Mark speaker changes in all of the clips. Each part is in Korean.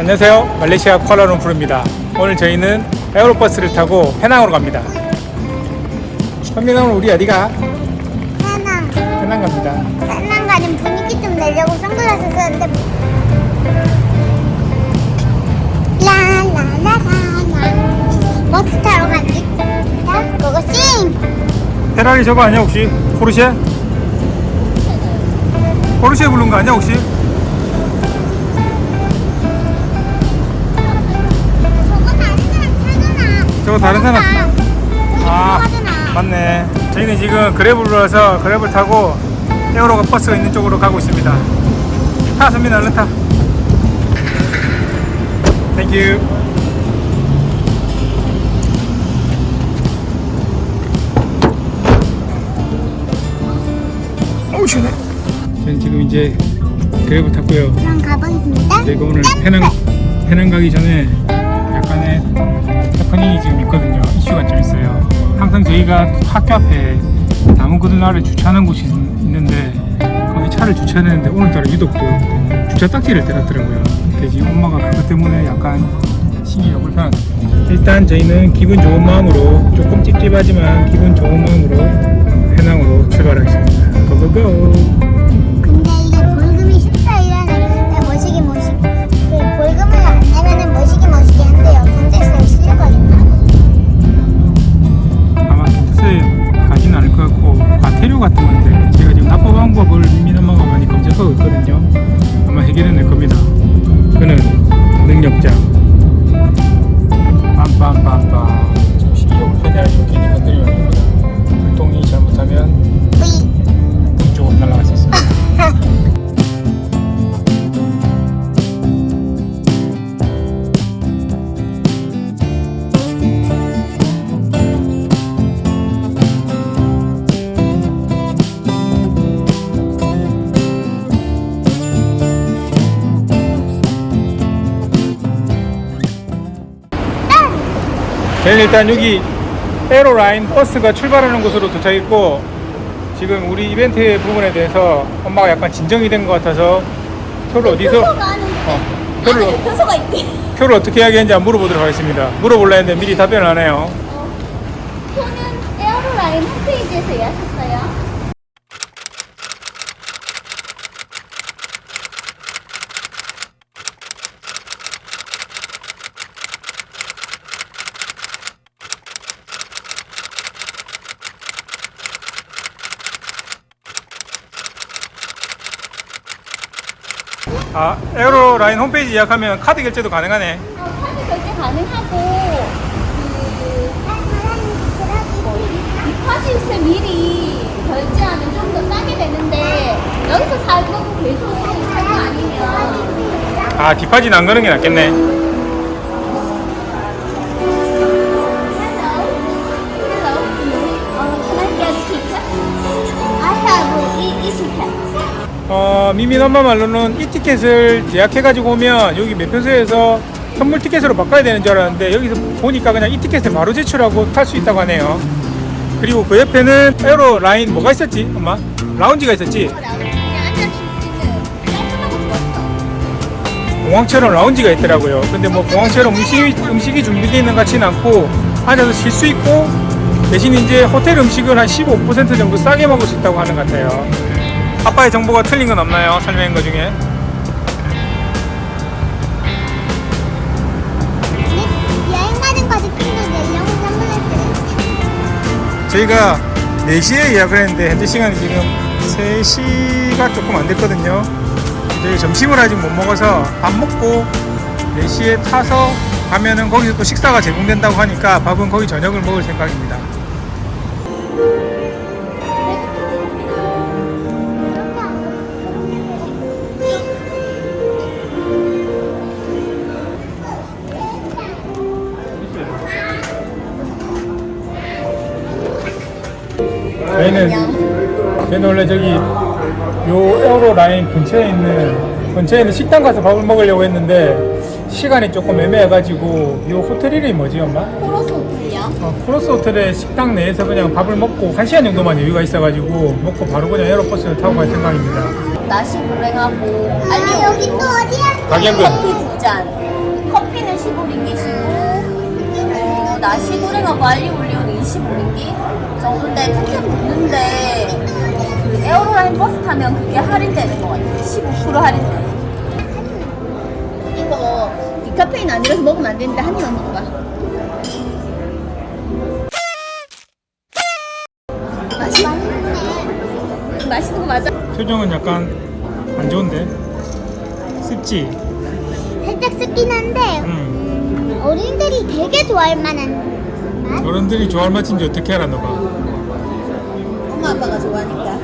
Speaker 1: 안녕하세요. 말레이시아 쿠알라룸푸르입니다. 오늘 저희는 에어로버스를 타고 페낭으로 갑니다. 현민아 오늘 우리 어디가?
Speaker 2: 해낭
Speaker 1: 페낭 갑니다.
Speaker 2: 해낭 가는 분위기 좀 내려고 선글라스 썼는데 라라라라라 버스 타러 가지 자 고고싱
Speaker 1: 페라리 저거 아니야 혹시? 포르쉐? 포르쉐 부른 거 아니야 혹시?
Speaker 2: 다른 사람 아 하잖아
Speaker 1: 맞네. 저희는 지금 그랩을 불러서 그랩을 타고 에어로가 버스가 있는 쪽으로 가고 있습니다. 타 선민아 얼른 타. 땡큐. 어우 시원해. 저는 지금 이제 그랩을 탔고요.
Speaker 2: 그럼 가보겠습니다
Speaker 1: 저희가 오늘 페낭 페낭 가기 전에 해프닝이 지금 있거든요. 이슈가 좀 있어요. 항상 저희가 학교 앞에 나무 그늘 아래 주차하는 곳이 있- 있는데 거기 차를 주차했는데 오늘따라 유독 또 주차 딱지를 대놨더라고요. 그래서 엄마가 그것 때문에 약간 신기가 불편하다. 일단 저희는 기분 좋은 마음으로 조금 찝찝하지만 기분 좋은 마음으로 해낭으로 출발하겠습니다. 고고고! 저희는 일단 여기 에어라인 버스가 출발하는 곳으로 도착했고 지금 우리 이벤트 부분에 대해서 엄마가 약간 진정이 된 것 같아서 표를 어디서?
Speaker 2: 안에 있대
Speaker 1: 어, 표를,
Speaker 2: 안에 표소가 있대.
Speaker 1: 표를 어떻게 하겠는지 한번 물어보도록 하겠습니다. 물어볼라 했는데 미리 답변을 안 해요.
Speaker 2: 표는 에어로라인 홈페이지에서 예약했어요
Speaker 1: 아 에어라인 홈페이지 예약하면 카드 결제도 가능하네
Speaker 2: 어, 카드 결제 가능하고 그 뭐지? 디파짓을 미리 결제하면 좀 더 싸게 되는데 여기서 살 거고 계속 살거 아니면
Speaker 1: 아 디파짓 안 거는 게 낫겠네 어, 미민 엄마 말로는 이 티켓을 예약해가지고 오면 여기 매표소에서 선물 티켓으로 바꿔야 되는 줄 알았는데 여기서 보니까 그냥 이 티켓을 바로 제출하고 탈 수 있다고 하네요 그리고 그 옆에는 에어로 라인 뭐가 있었지 엄마? 라운지가 있었지?
Speaker 2: 좋았어.
Speaker 1: 공항처럼 라운지가 있더라고요 근데 뭐 공항처럼 음식이, 음식이 준비되어 있는 것 같지는 않고 앉아서 쉴 수 있고 대신 이제 호텔 음식을 한 15% 정도 싸게 먹을 수 있다고 하는 것 같아요 아빠의 정보가 틀린 건 없나요? 설명한 것 중에
Speaker 2: 여행 가는 거지 큰데 이런 거 선물했어요.
Speaker 1: 저희가 4시에 예약을 했는데 현재 시간이 지금 3시가 조금 안 됐거든요. 저희 점심을 아직 못 먹어서 밥 먹고 4시에 타서 가면은 거기서 또 식사가 제공된다고 하니까 밥은 거기 저녁을 먹을 생각입니다. 저희는 저희는 원래 저기 요 에어로 라인 근처에 있는 근처에 있는 식당 가서 밥을 먹으려고 했는데 시간이 조금 애매해가지고 요 호텔 이름이 뭐지 엄마?
Speaker 2: 크로스 호텔이요?
Speaker 1: 어, 크로스 호텔의 식당 내에서 그냥 밥을 먹고 한 시간 정도만 여유가 있어가지고 먹고 바로 그냥 에어로버스를 타고 갈 생각입니다.
Speaker 3: 나시 고랭하고
Speaker 2: 아니 여기 또 어디야?
Speaker 1: 가격은
Speaker 3: 커피 두 잔. 15링깃이고 어, 나시고랭하고 알리 올리오는 25링깃 티켓 붙는데 그 에어로라인 버스 타면 그게 할인되는 것 같아요 15% 할인돼 이거 디카페인 아니라서 먹으면 안 되는데 한 입만 먹어봐 맛이,
Speaker 2: 맛있네.
Speaker 3: 맛있는 거 맞아?
Speaker 1: 표정은 약간 안 좋은데 습지
Speaker 2: 살짝 습긴 한데
Speaker 1: 음.
Speaker 2: 어린들이 되게 좋아할 만한 맛?
Speaker 1: 어른들이 좋아할 맛인지 어떻게 알아 너가
Speaker 3: 아빠가 좋아하니까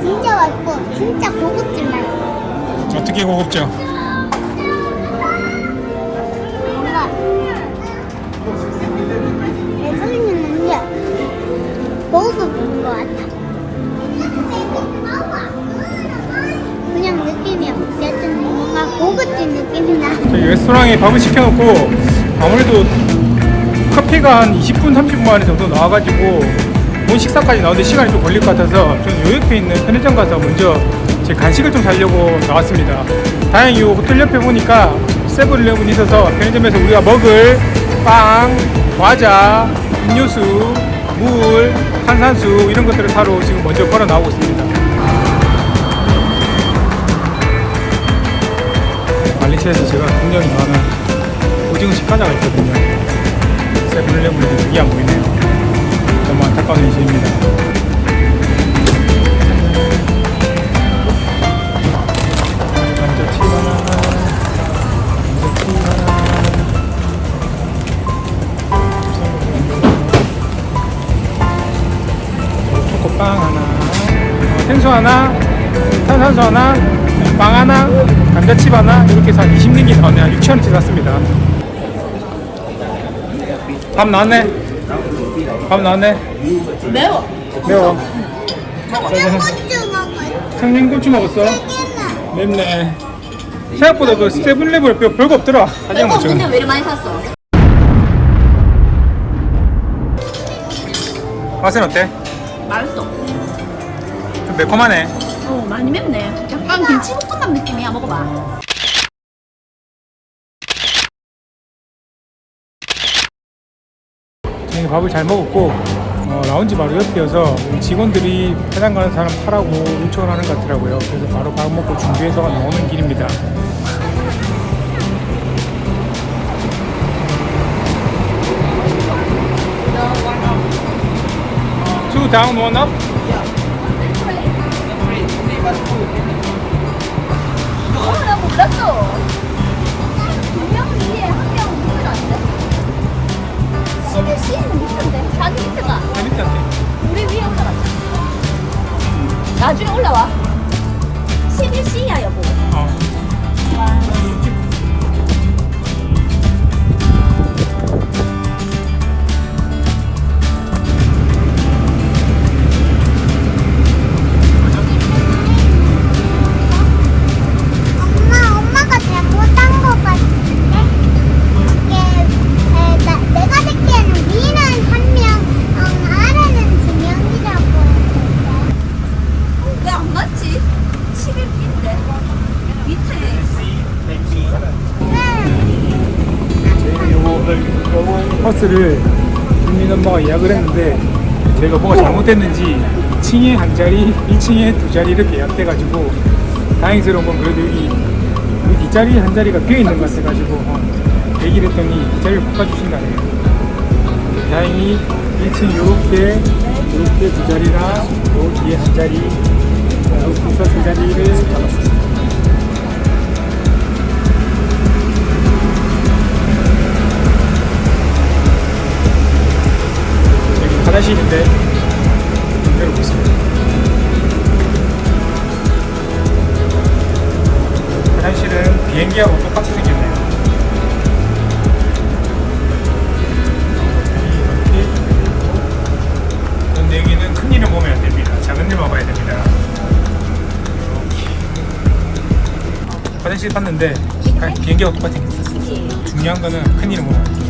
Speaker 2: 진짜 맛있고 진짜 고급진 맛.
Speaker 1: 어떻게 고급져 저희 레스토랑에 밥을 시켜놓고 아무래도 커피가 한 20분 30분 만에 정도 나와가지고 본 식사까지 나오는데 시간이 좀 걸릴 것 같아서 저는 요 옆에 있는 편의점 가서 먼저 제 간식을 좀 사려고 나왔습니다. 다행히 요 호텔 옆에 보니까 세븐일레븐 있어서 편의점에서 우리가 먹을 빵, 과자, 음료수, 물, 탄산수 이런 것들을 사러 지금 먼저 걸어 나오고 있습니다 말리시아에서 제가 굉장히 많은 오징어 식과자가 있거든요. 세븐일레븐이 그게 안 보이네요. 너무 안타까운 현실입니다. 어, 생수 하나, 탄산수 하나, 빵 하나, 감자칩 하나 이렇게 해서 한 20링기 나왔네 한 6천원치 샀습니다. 밥 나왔네. 밥 나왔네.
Speaker 3: 매워.
Speaker 1: 매워.
Speaker 2: 고추 먹어.
Speaker 1: 청양고추 먹었어? 맵네. 생각보다 그 세븐레븐 별- 별거 없더라. 사진 찍어
Speaker 3: 근데 왜 이렇게 많이 샀어?
Speaker 1: 맛은 어때?
Speaker 3: 맛있어.
Speaker 1: 좀 매콤하네
Speaker 3: 어 많이 맵네. 약간 김치볶음밥 느낌이야. 먹어봐.
Speaker 1: 저희 밥을 잘 먹었고 어, 라운지 바로 옆이어서 직원들이 해당 가는 사람 타라고 요청을 하는 것 같더라고요. 그래서 바로 밥 먹고 준비해서 나오는 길입니다. Two down, one up.
Speaker 3: 어 나 몰랐어. 두 명은 위에 한 명은 밑에 안돼? 시드 C는 밑인데. 자기 밑에가
Speaker 1: 재밌던데.
Speaker 3: 우리 위에 올라갔다 나중에 올라와
Speaker 1: 버스를 국민 엄마가 예약을 했는데 제가 뭐가 잘못됐는지 2층에 한 자리, 1층에 두 자리 이렇게 예약돼가지고 다행스러운 건 그래도 여기, 뒷자리 한 자리가 비어 있는 것 같아가지고 어, 얘기를 했더니 뒷자리를 바꿔주신다네요. 다행히 1층 요렇게 요렇게 두 자리랑 요 뒤에 한 자리 이렇게 해서 두 자리를 잡았습니다. 화장실인데 문 열어보겠습니다. 화장실은 비행기하고 똑같이 생겼네요. 이렇게. 여기는 큰 일을 보면 안 됩니다. 작은 일만 봐야 됩니다. 화장실 봤는데 아, 비행기하고 똑같이 생겼어요. 중요한 거는 큰 일을 보면 안 돼요.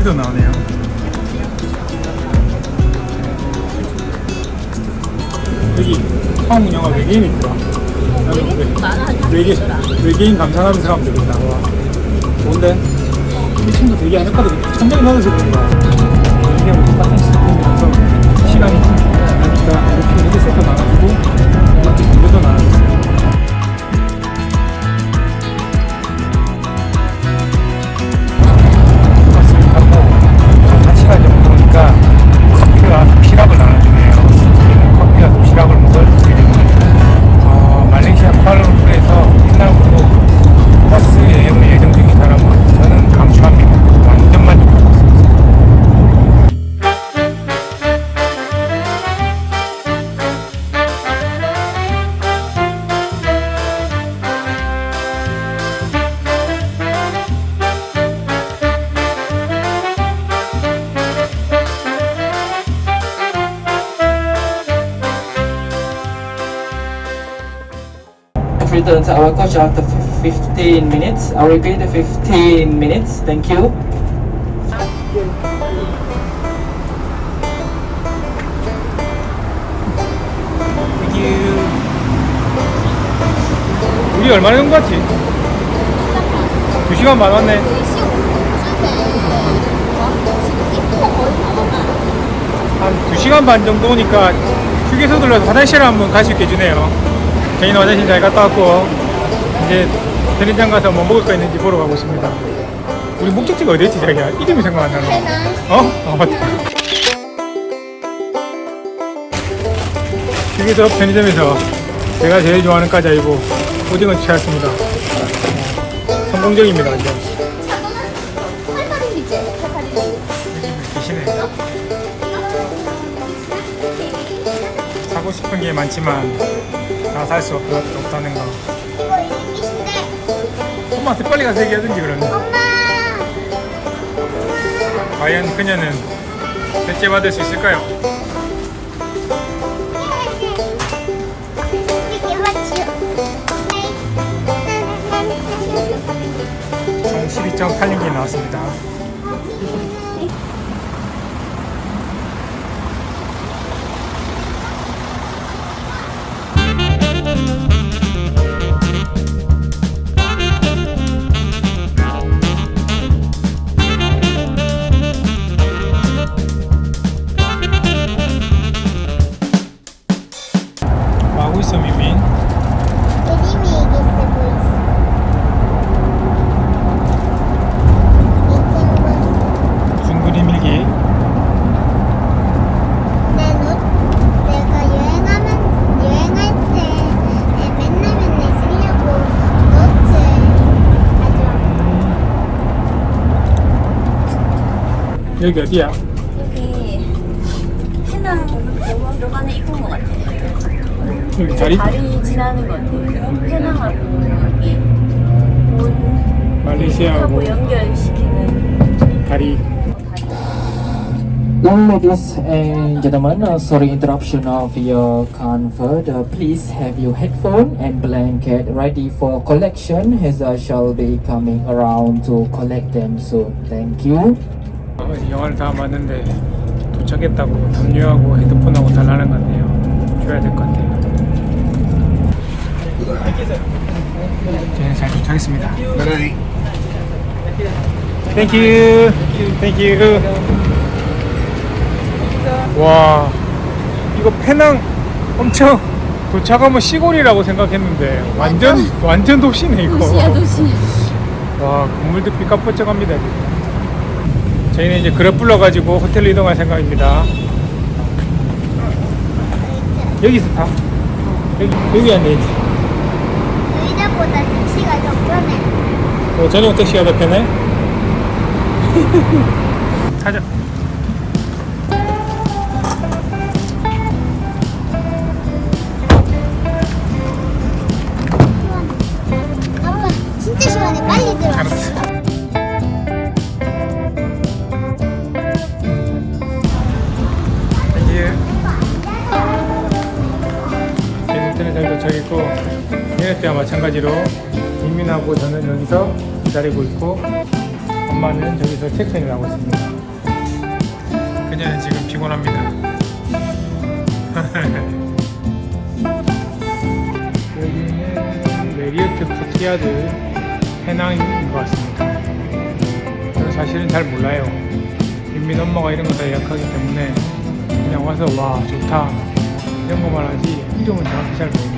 Speaker 1: TV도 나오네요. 여기 한국 영화 외계인 있더라.
Speaker 3: 외계인 많아.
Speaker 1: 외계, 외계인 감상하는 사람들 있다. 와, 좋은데? 이 친구 되게 안 했거든요. 천명이 넘어서 그런가. 이게 뭐 똑같은 시스템이라서 시간이 나니까 이렇게 헤드셋도 나
Speaker 4: to our coach after fif- 15 minutes. I'll repeat the 15 minutes. Thank you.
Speaker 1: 우리 얼마나 된것 같지? 두 시간 반 왔네.
Speaker 3: 4시 5분쯤에 지금 입구가 거의 다 와가.
Speaker 1: 한 2시간 반 정도 오니까 휴게소 들러서 화장실 한번 갈 수 있게 해주네요. 저희는 화장실 잘 갔다 왔고, 이제 편의점 가서 뭐 먹을 거 있는지 보러 가고 있습니다. 우리 목적지가 어디였지, 자기야? 이름이 생각 안 나네. 어? 어, 맞다. 휴게소 편의점에서 제가 제일 좋아하는 과자이고, 오징어 취했습니다. 성공적입니다, 완전. 계시네. 사고 싶은 게 많지만 다 살수 없다는 거.
Speaker 2: 이거 이기신데
Speaker 1: 엄마한테 빨리 가서 얘기하든지 그러네.
Speaker 2: 엄마
Speaker 1: 과연 그녀는 대체 받을 수 있을까요? 총 12.8링기 나왔습니다. 여기 어디야?
Speaker 3: 여기 해나 공원 들어가는 입구인 것 같아.
Speaker 1: 여기 다리?
Speaker 3: 다리 지나는 것 같아. 해나하고 여기 본
Speaker 1: 말레이시아하고
Speaker 3: 하고 연결시키는
Speaker 1: 다리.
Speaker 3: 다리.
Speaker 4: Young ladies and gentlemen, uh, sorry interruption of your comfort. Uh, please have your headphone and blanket ready for collection as I shall be coming around to collect them soon. Thank you.
Speaker 1: 어, 영화를 다 봤는데 도착했다고 담요하고 헤드폰하고 달라는 것 같네요. 줘야 될 것 같아요. 저는 잘 도착했습니다. 땡큐. 땡큐. 와, 이거 페낭 엄청 도착하면 시골이라고 생각했는데 완전 완전 도시네 이거.
Speaker 3: 도시야 도시.
Speaker 1: 와 건물들 삐까뻔쩍합니다 저희는 이제 그랩 불러가지고 호텔로 이동할 생각입니다. 여기서 타 여기, 여기 앉아있지.
Speaker 2: 의자보다 택시가 더 편해.
Speaker 1: 어, 전용 택시가 더 편해? 타자 때와 마찬가지로 민민하고 저는 여기서 기다리고 있고 엄마는 저기서 체크인을 하고 있습니다. 그녀는 지금 피곤합니다. 여기는 메리어트 코티아드 해낭인 것 같습니다. 저는 사실은 잘 몰라요. 민민 엄마가 이런 거 다 예약하기 때문에 그냥 와서 와 좋다 이런 거만 하지 이름은 정확히 잘 모르겠네요.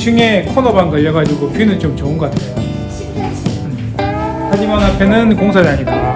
Speaker 1: 5층에 코너방 걸려가지고 뷰는 좀 좋은 것 같아요. 음. 하지만 앞에는 공사장이다.